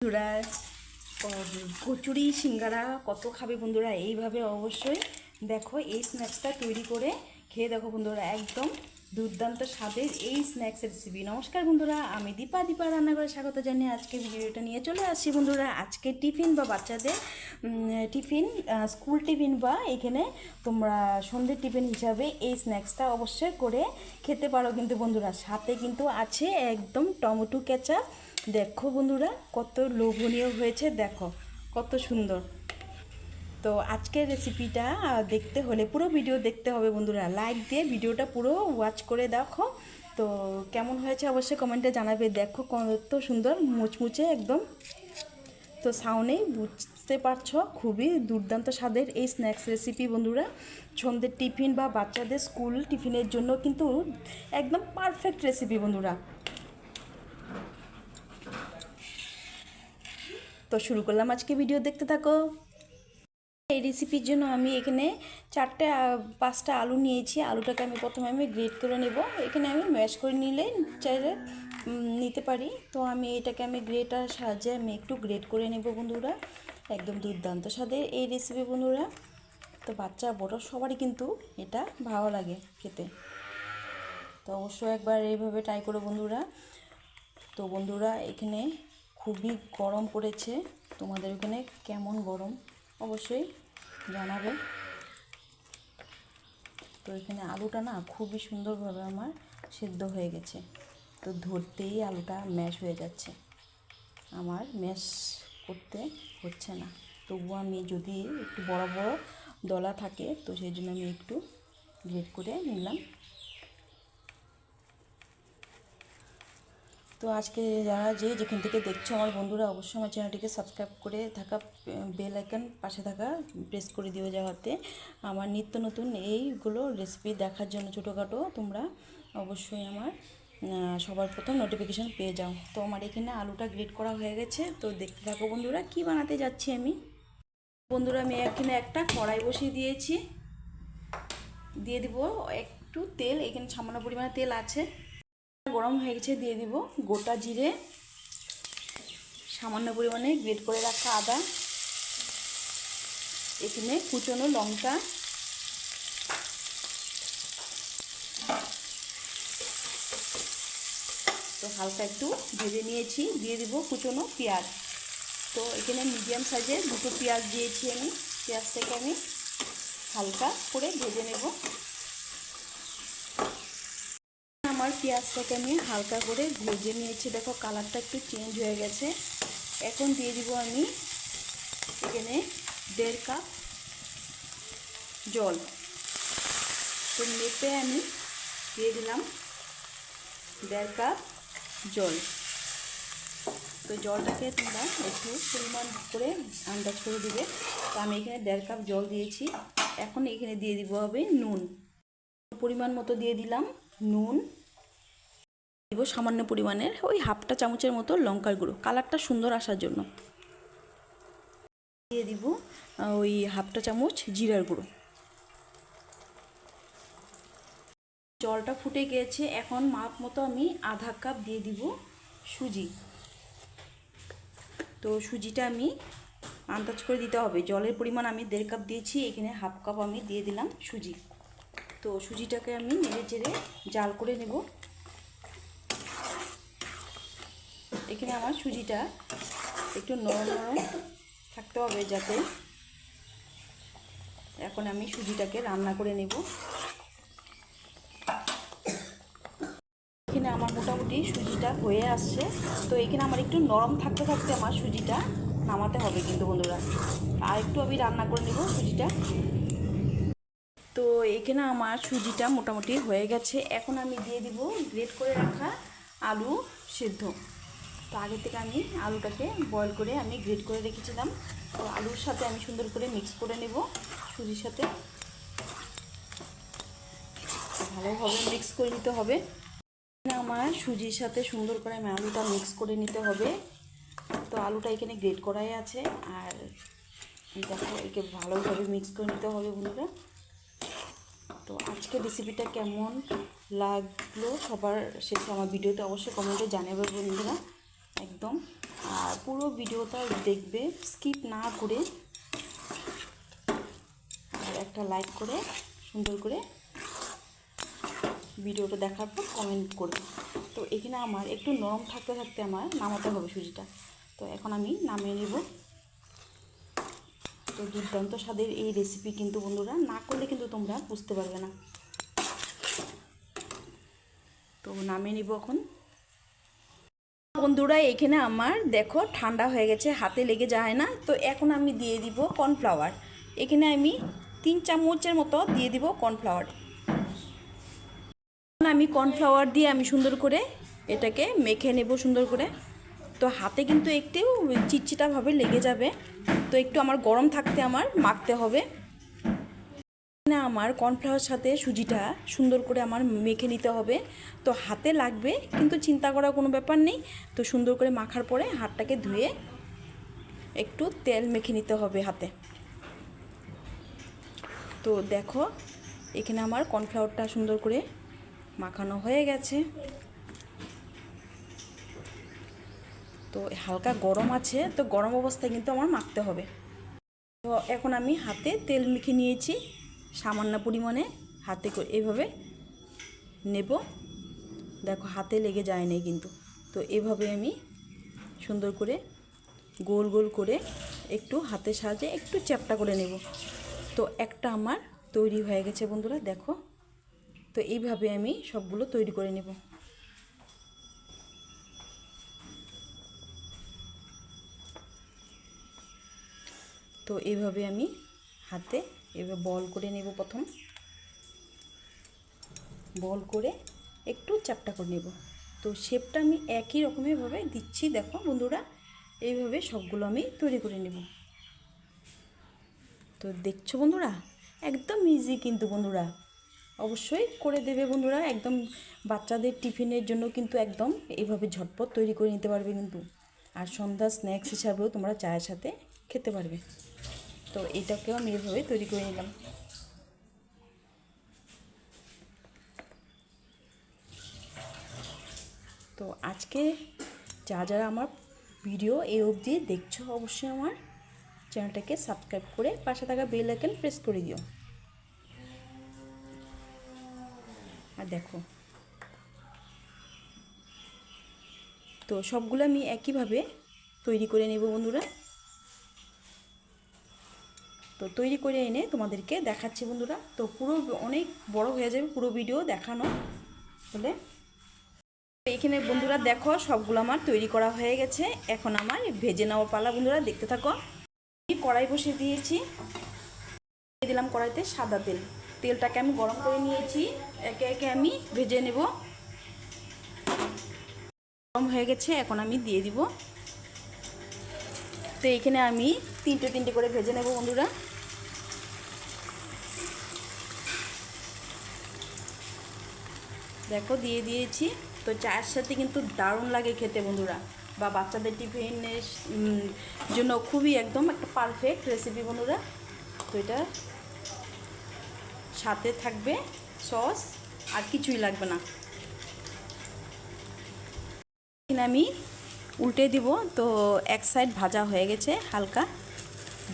বন্ধুরা কচুরি, সিঙ্গারা কত খাবে বন্ধুরা? এইভাবে অবশ্যই দেখো এই স্ন্যাক্সটা তৈরি করে খেয়ে দেখো বন্ধুরা, একদম দুর্দান্ত স্বাদের এই স্ন্যাক্সের রেসিপি নমস্কার বন্ধুরা, আমি দীপা। দীপা রান্না করে স্বাগত জানিয়ে আজকে ভিডিওটা নিয়ে চলে আসছি বন্ধুরা। আজকে টিফিন বা বাচ্চাদের টিফিন স্কুল টিফিন বা এখানে তোমরা সন্ধ্যের টিফিন হিসাবে এই স্ন্যাক্সটা অবশ্যই করে খেতে পারো কিন্তু বন্ধুরা। সাথে কিন্তু আছে একদম টমেটো কেচাপ দেখো বন্ধুরা, কত লোভনীয় হয়েছে, দেখো, কত সুন্দর। তো আজকের রেসিপিটা দেখতে হলে, পুরো ভিডিও দেখতে হবে বন্ধুরা। লাইক দিয়ে ভিডিওটা পুরো ওয়াচ করে দেখো। তো কেমন হয়েছে অবশ্যই কমেন্টে জানাবে। দেখো কত সুন্দর, মুচমুচে একদম। তো সাউনেই বুঝতে পারছ, খুবই দুর্দান্ত স্বাদের এই স্ন্যাক্স রেসিপি বন্ধুরা। সন্ধ্যের টিফিন বা বাচ্চাদের স্কুল টিফিনের জন্য কিন্তু একদম পারফেক্ট রেসিপি বন্ধুরা। তো শুরু করলাম আজকে ভিডিও দেখতে থাকো। এই রেসিপির জন্য আমি এখানে চারটে পাঁচটা আলু নিয়েছি। আলুটাকে আমি প্রথমে আমি গ্রেট করে নেব। এখানে আমি ম্যাশ করে নিলে চাইলে নিতে পারি। তো আমি এটাকে আমি গ্রেটার সাহায্যে আমি একটু গ্রেট করে নেব বন্ধুরা। একদম দুর্দান্ত স্বাদের এই রেসিপি বন্ধুরা। তো বাচ্চা, বড় সবারই কিন্তু এটা ভালো লাগে খেতে। তো অবশ্যই একবার এইভাবে ট্রাই করো বন্ধুরা। তো বন্ধুরা, এখানে খুবই গরম পড়েছে। তোমাদের ওখানে কেমন গরম? অবশ্যই জানাবে। তো এখানে আলুটা না খুবই সুন্দরভাবে আমার সেদ্ধ হয়ে গেছে। তো ধরতেই আলুটা ম্যাশ হয়ে যাচ্ছে। আমার ম্যাশ করতে হচ্ছে না। তবু আমি যদি একটু বড় বড় দলা থাকে, তো সেই জন্য আমি একটু গ্রেট করে নিলাম। তো আজকে যারা যে যেখান থেকে দেখছ আমার বন্ধুরা অবশ্যই আমার চ্যানেলটিকে সাবস্ক্রাইব করে থাকা বেল আইকন পাশে থাকা প্রেস করে দিও যাওয়াতে আমার নিত্য নতুন এইগুলো রেসিপি দেখার জন্য ছোটোখাটো তোমরা অবশ্যই আমার সবার প্রথম নোটিফিকেশান পেয়ে যাও। তো আমার এখানে আলুটা গ্রেট করা হয়ে গেছে। তো দেখতে থাকো বন্ধুরা, কি বানাতে যাচ্ছি আমি? বন্ধুরা, আমি এখানে একটা কড়াই বসিয়ে দিয়েছি। দিয়ে দিব একটু তেল, এখানে সামান্য পরিমাণে তেল আছে। গরম হয়ে গেছে, দিয়ে দিব গোটা জিরে। সামান্য পরিমাণে গ্রেট করে রাখা আদা। এখানে কুচনো লঙ্কা। তো হালকা একটু ভেজে নিয়েছি, দিয়ে দিব কুচনো পেঁয়াজ। তো এখানে মিডিয়াম সাইজের দুটো পেঁয়াজ দিয়েছি আমি পেঁয়াজটাকে আমি হালকা করে ভেজে নেব। আমার পেঁয়াজটাকে আমি হালকা করে ভেজে নিয়েছি। দেখো, কালারটা একটু চেঞ্জ হয়ে গেছে। এখন দিয়ে দিব আমি এখানে দেড় কাপ জল। তো মেপে আমি দিয়ে দিলাম দেড় কাপ জল। তো জলটাকে তোমরা একটু পরিমাণ করে আন্দাজ করে দিবে। তো আমি এখানে দেড় কাপ জল দিয়েছি। এখন এখানে দিয়ে দিব হবে নুন। পরিমাণ মতো দিয়ে দিলাম নুন। দিব সামান্য পরিমাণের ওই হাফটা চামচের মতো লঙ্কার গুঁড়ো। কালারটা সুন্দর আসার জন্য। দিয়ে দিব ওই হাফটা চামচ জিরার গুঁড়ো। জলটা ফুটে গিয়েছে, এখন মাপ মতো আমি আধা কাপ দিয়ে দিব সুজি। তো সুজিটা আমি আন্দাজ করে দিতে হবে। জলের পরিমাণ আমি দেড় কাপ দিয়েছি, এখানে হাফ কাপ আমি দিয়ে দিলাম সুজি। তো সুজিটাকে আমি নেড়ে চেড়ে জাল করে নেব। এখানে আমার সুজিটা একটু নরম নরম থাকতে হবে যাতে এখন আমি সুজিটাকে রান্না করে নেব। এখানে আমার মোটামুটি সুজিটা হয়ে আসছে। তো এখানে আমার একটু নরম থাকতে থাকতে আমার সুজিটা নামাতে হবে কিন্তু বন্ধুরা। আর একটু আমি রান্না করে নেব সুজিটা। তো এখানে আমার সুজিটা মোটামুটি হয়ে গেছে। এখন আমি দিয়ে দিব গ্রেট করে রাখা আলু সিদ্ধ। তো আগে থেকে আমি আলুটাকে বয়েল করে আমি গ্রেট করে রেখেছিলাম। তো আলুর সাথে আমি সুন্দর করে মিক্স করে নেব সুজির সাথে। ভালোভাবে মিক্স করে নিতে হবে। আমার সুজির সাথে সুন্দর করে আমি আলুটা মিক্স করে নিতে হবে। তো আলুটা এখানে গ্রেট করাই আছে। আর দেখো, একে ভালোভাবে মিক্স করে নিতে হবে বন্ধুরা। তো আজকের রেসিপিটা কেমন লাগল সবার শেষে আমার ভিডিওতে অবশ্যই কমেন্টে জানাবে বন্ধুরা। একদম। আর পুরো ভিডিওটা দেখবে স্কিপ না করে আর একটা লাইক করে, সুন্দর করে ভিডিওটা দেখার পর কমেন্ট করবে। তো এখানে আমার একটু নরম থাকতে থাকতে আমার নামাতে হবে সুজিটা। তো এখন আমি নামিয়ে নেব। তো দুর্দান্ত স্বাদের এই রেসিপি কিন্তু বন্ধুরা, না করলে কিন্তু তোমরা বুঝতে পারবে না। তো নামিয়ে নিব এখন। বন্ধুরা, এখানে আমার দেখো ঠান্ডা হয়ে গেছে, হাতে লেগে যায় না, তো এখন আমি দিয়ে দিব কর্নফ্লাওয়ার। এখানে আমি তিন চামচের মতো দিয়ে দিব কর্নফ্লাওয়ার। এখন আমি কর্নফ্লাওয়ার দিয়ে আমি সুন্দর করে এটাকে মেখে নেব সুন্দর করে। তো হাতে কিন্তু একটু চিটচিটাভাবে লেগে যাবে, তো একটু আমার গরম থাকতে আমার মাখতে হবে। না, আমার কর্নফ্লাওয়ার সাথে সুজিটা সুন্দর করে আমার মেখে নিতে হবে। তো হাতে লাগবে, কিন্তু চিন্তা করার কোনো ব্যাপার নেই। তো সুন্দর করে মাখার পরে হাতটাকে ধুয়ে একটু তেল মেখে নিতে হবে হাতে। তো দেখো, এখানে আমার কর্নফ্লাওয়ারটা সুন্দর করে মাখানো হয়ে গেছে। তো হালকা গরম আছে, তো গরম অবস্থায় কিন্তু আমার মাখতে হবে। তো এখন আমি হাতে তেল মেখে নিয়েছি। সামান্য পরিমাণে হাতে করে এইভাবে নেব। দেখো, হাতে লেগে যায় নাই কিন্তু। তো এভাবে আমি সুন্দর করে গোল গোল করে একটু হাতের সাহায্যে একটু চ্যাপটা করে নেব। তো একটা আমার তৈরি হয়ে গেছে বন্ধুরা, দেখো। তো এইভাবে আমি সবগুলো তৈরি করে নেব। তো এইভাবে আমি হাতে এভাবে বল করে নেব প্রথম। বল করে একটু চাপটা করে নেব। তো শেপটা আমি একই রকমেরভাবে দিচ্ছি, দেখো বন্ধুরা। এইভাবে সবগুলো আমি তৈরি করে নেব। তো দেখছ বন্ধুরা? একদম ইজি কিন্তু বন্ধুরা। অবশ্যই করে দেবে বন্ধুরা, একদম বাচ্চাদের টিফিনের জন্য কিন্তু একদম এইভাবে ঝটপট তৈরি করে নিতে পারবে কিন্তু। আর সন্ধ্যা স্ন্যাক্স হিসাবেও তোমরা চায়ের সাথে খেতে পারবে। তো এটাকেও আমি এভাবে তৈরি করে নিলাম। তো আজকে যা যারা আমার ভিডিও এই অবধি দেখছ অবশ্যই আমার চ্যানেলটাকে সাবস্ক্রাইব করে পাশে থাকা বেল আইকন প্রেস করে দিও। আর দেখো, তো সবগুলো আমি একইভাবে তৈরি করে নেব বন্ধুরা। তো তৈরি করে এনে তোমাদেরকে দেখাচ্ছি বন্ধুরা। তো পুরো অনেক বড় হয়ে যাবে পুরো ভিডিও দেখানো। বলে এখানে বন্ধুরা দেখো, সবগুলো আমার তৈরি করা হয়ে গেছে। এখন আমার ভেজে নেওয়া পালা বন্ধুরা, দেখতে থাকো। কড়াই বসে দিয়েছি। দিয়ে দিলাম কড়াইতে সাদা তেল। তেলটাকে আমি গরম করে নিয়েছি। একে একে আমি ভেজে নেব। গরম হয়ে গেছে, এখন আমি দিয়ে দিব। তো এখানে আমি তিনটে তিনটে করে ভেজে নেব বন্ধুরা। দেখো, দিয়ে দিয়েছি। তো চায়ের সাথে কিন্তু দারুণ লাগে খেতে বন্ধুরা। বা বাচ্চাদের টিফিনের জন্য খুবই একদম একটা পারফেক্ট রেসিপি বন্ধুরা। তো এটা সাথে থাকবে সস আর কিছুই লাগবে না। আমি উল্টে দিব, তো এক সাইড ভাজা হয়ে গেছে হালকা।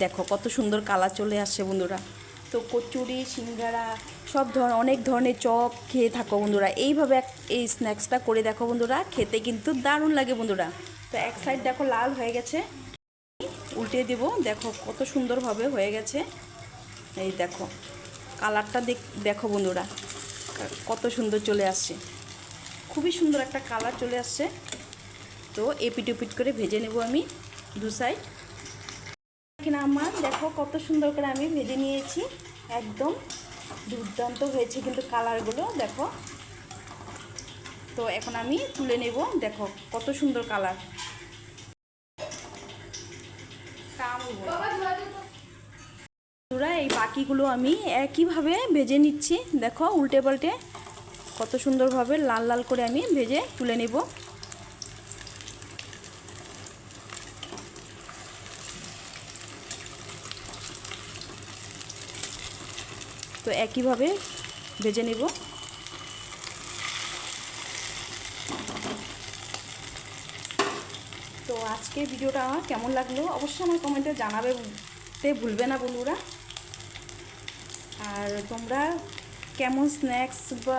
দেখো কত সুন্দর কালার চলে আসছে বন্ধুরা। তো কচুরি, সিঙ্গারা, সব ধরনের অনেক ধরনের চপ খেয়ে থাকো বন্ধুরা। এইভাবে এই স্ন্যাক্সটা করে দেখো বন্ধুরা, খেতে কিন্তু দারুণ লাগে বন্ধুরা। তো এক সাইড দেখো লাল হয়ে গেছে। উল্টে দেব, দেখো কত সুন্দরভাবে হয়ে গেছে। এই দেখো কালারটা দেখ দেখো বন্ধুরা, কত সুন্দর চলে আসছে। খুবই সুন্দর একটা কালার চলে আসছে। তো এপিট ওপিট করে ভেজে নেব আমি দু সাইড এখানে আমার দেখো কত সুন্দর করে আমি ভেজে নিয়েছি। একদম দুর্দান্ত হয়েছে কিন্তু কালারগুলো, দেখো। তো এখন আমি তুলে নেব, দেখো কত সুন্দর কালার। এই বাকিগুলো আমি একইভাবে ভেজে নিচ্ছি। দেখো উল্টে পাল্টে কত সুন্দরভাবে লাল লাল করে আমি ভেজে তুলে নেব। তো একইভাবে ভেজে নেব। আজকে ভিডিওটা আমার কেমন লাগল অবশ্যই আমার কমেন্টে জানাবে তে ভুলবে না বন্ধুরা। আর তোমরা কেমন স্ন্যাক্স বা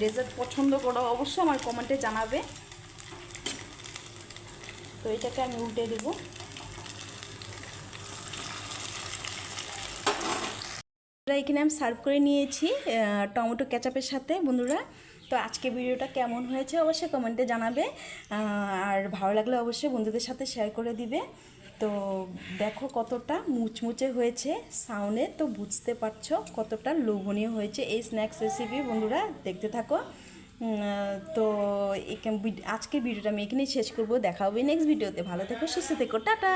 ডেজার্ট পছন্দ করো অবশ্যই আমার কমেন্টে জানাবে। তো এটাকে আমি উল্টে দেবো। বন্ধুরা, এখানে আমি সার্ভ করে নিয়েছি টমেটো কেচাপের সাথে, বন্ধুরা। তো আজকে ভিডিওটা কেমন হয়েছে অবশ্যই কমেন্টে জানাবে আর ভালো লাগলে অবশ্যই বন্ধুদের সাথে শেয়ার করে দিবে। তো দেখো কতটা মুচমুচে হয়েছে সাউন্ডে, তো বুঝতে পারছ কতটা লোভনীয় হয়েছে এই স্ন্যাক্স রেসিপি বন্ধুরা, দেখতে থাকো। তো আজকের ভিডিওটা আমি এখানেই শেষ করব, দেখা হবে নেক্সট ভিডিওতে। ভালো থেকো, সুস্থ থেকো, টাটা!